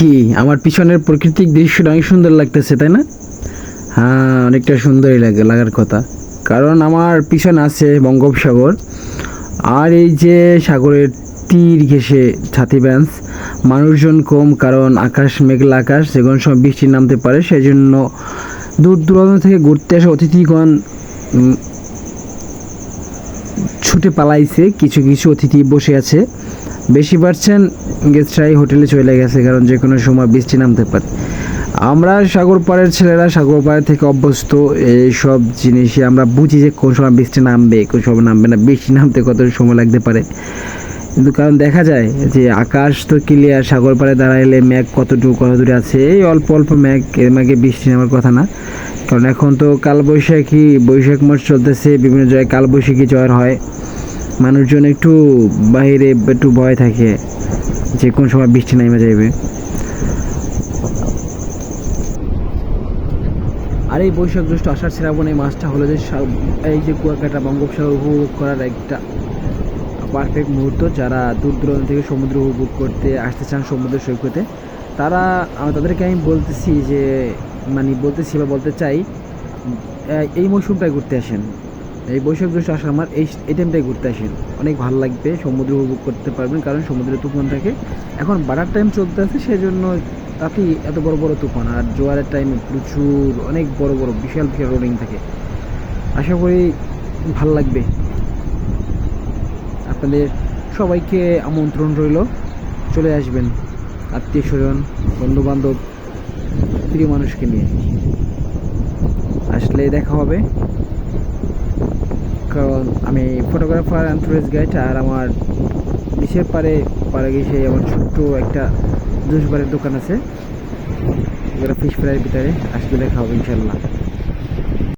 কি? আমার পিছনের প্রাকৃতিক দৃশ্যটা অনেক সুন্দর লাগতেছে, তাই না? হ্যাঁ অনেকটা সুন্দরই লাগে, লাগার কথা। কারণ আমার পিছনে আছে বঙ্গোপসাগর, আর এই যে সাগরের তীর ঘেসে ছাতি ব্যান্স, মানুষজন কম কারণ আকাশ মেঘলা আকাশ যে কোনো সময় বৃষ্টি নামতে পারে সেই জন্য দূর দূরান্ত থেকে ঘুরতে আসা অতিথিগণ ছুটে পালাইছে, কিছু কিছু অতিথি বসে আছে। বেশি পারছেন গেস্টরাই হোটেলে চলে গেছে, কারণ যে কোনো সময় বৃষ্টি নামতে পারে। আমরা সাগর পাড়ের ছেলেরা সাগর পাড়ের থেকে অভ্যস্ত, এইসব জিনিসে আমরা বুঝি যে কোন সময় বৃষ্টি নামবে, কোন সময় নামবে না। বৃষ্টি নামতে কত সময় লাগতে পারে। কিন্তু কারণ দেখা যায় যে আকাশ তো ক্লিয়ার সাগর পাড়ে দাঁড়াইলে মেঘ কতটুকু কত দূরে আছে, এই অল্প অল্প মেঘ এর মেঘে বৃষ্টি নামার কথা না। কারণ এখন তো কালবৈশাখী, বৈশাখ মাস চলতেছে, বিভিন্ন জায়গায় কালবৈশাখী জ্বর হয়। মানুষজন একটু বাইরে একটু ভয় থাকে। যে কোন সময় বৃষ্টি নেমে যাবে আর এই বৈশাখ জ্যৈষ্ঠ আষাঢ় শ্রাবণ এই মাসটা হলো যে এই যে কুয়াকাটা বঙ্গোপসাগর উপভোগ করার একটা পারফেক্ট মুহূর্ত। যারা দূর দূরান্ত থেকে সমুদ্র উপভোগ করতে আসতে চান সমুদ্র সৈকতে, তারা তাদেরকে আমি বলতেছি যে মানে বলতেছি বা বলতে চাই এই মৌসুমটায় ঘুরতে আসেন। এই বৈশাখ জ্যৈষ্ঠ আষাঢ় আমার এই এই টাইমটায় ঘুরতে আসেন। অনেক ভালো লাগবে, সমুদ্র উপভোগ করতে পারবেন, কারণ সমুদ্রে তুফান থাকে। এখন বাড়ার টাইম চলতে আছে সেই জন্য তাতেই এত বড় বড় তুফান। আর জোয়ারের টাইমে প্রচুর, অনেক বড় বড়, বিশাল বিশাল রোলিং থাকে। আশা করি ভালো লাগবে। আপনাদের সবাইকে আমন্ত্রণ রইল। চলে আসবেন আত্মীয় স্বজন বন্ধু বান্ধব প্রিয় মানুষকে নিয়ে। আসলে দেখা হবে। কারণ আমি ফটোগ্রাফার অ্যান্ড টুরিস্ট গাইড আর আমার বিশের পারে পারে গেছে আমার ছোট্ট একটা জুস বারের দোকান আছে। ফিশ ফ্রাইয়ের ভিতরে আসলে দেখা হবে ইনশাল্লাহ।